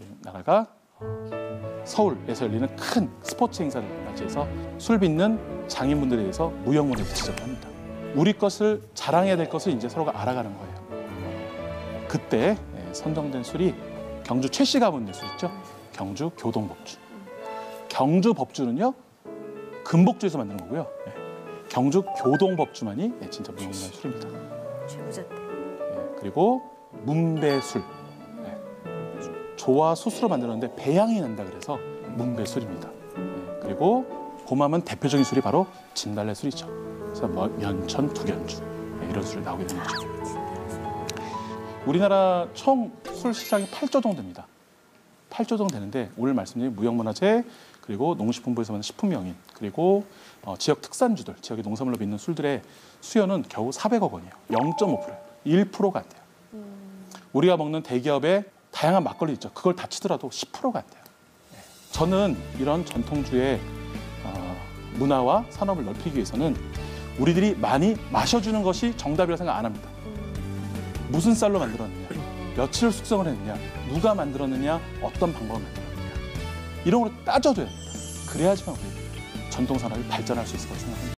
우리나라가 어, 서울에서 열리는 큰 스포츠 행사를 맞이해서 술 빚는 장인분들에 대해서 무형문을 지정을 합니다. 우리 것을 자랑해야 될 것을 이제 서로가 알아가는 거예요. 그때 예, 선정된 술이 경주 최씨 가문의 술 있죠? 경주 교동법주. 경주 법주는요 금복주에서 만드는 거고요. 예, 경주 교동법주만이 예, 진짜 무형문한 술입니다. 예, 그리고 문배술. 예, 조와 숯으로 만들었는데 배향이 난다 그래서 문배술입니다. 예, 그리고 봄하면 대표적인 술이 바로 진달래 술이죠. 그래서 뭐 면천 두견주 예, 이런 술이 나오게 되는 거죠. 우리나라 총 술 시장이 8조 정도 됩니다. 8조 정도 되는데 오늘 말씀드린 무형문화재 그리고 농식품부에서 만든 식품명인 그리고 어, 지역 특산주들 지역의 농산물로 빚는 술들의 수요는 겨우 400억 원이에요. 0.5%, 1%가 안 돼요. 우리가 먹는 대기업의 다양한 막걸리 있죠. 그걸 다 치더라도 10%가 안 돼요. 네. 저는 이런 전통주의 어, 문화와 산업을 넓히기 위해서는 우리들이 많이 마셔주는 것이 정답이라고 생각 안 합니다. 무슨 쌀로 만들었느냐, 며칠 숙성을 했느냐, 누가 만들었느냐, 어떤 방법을 만들었느냐 이런 걸 따져줘야 됩니다. 그래야지만 우리 전통 산업이 발전할 수 있을 거라고 생각합니다.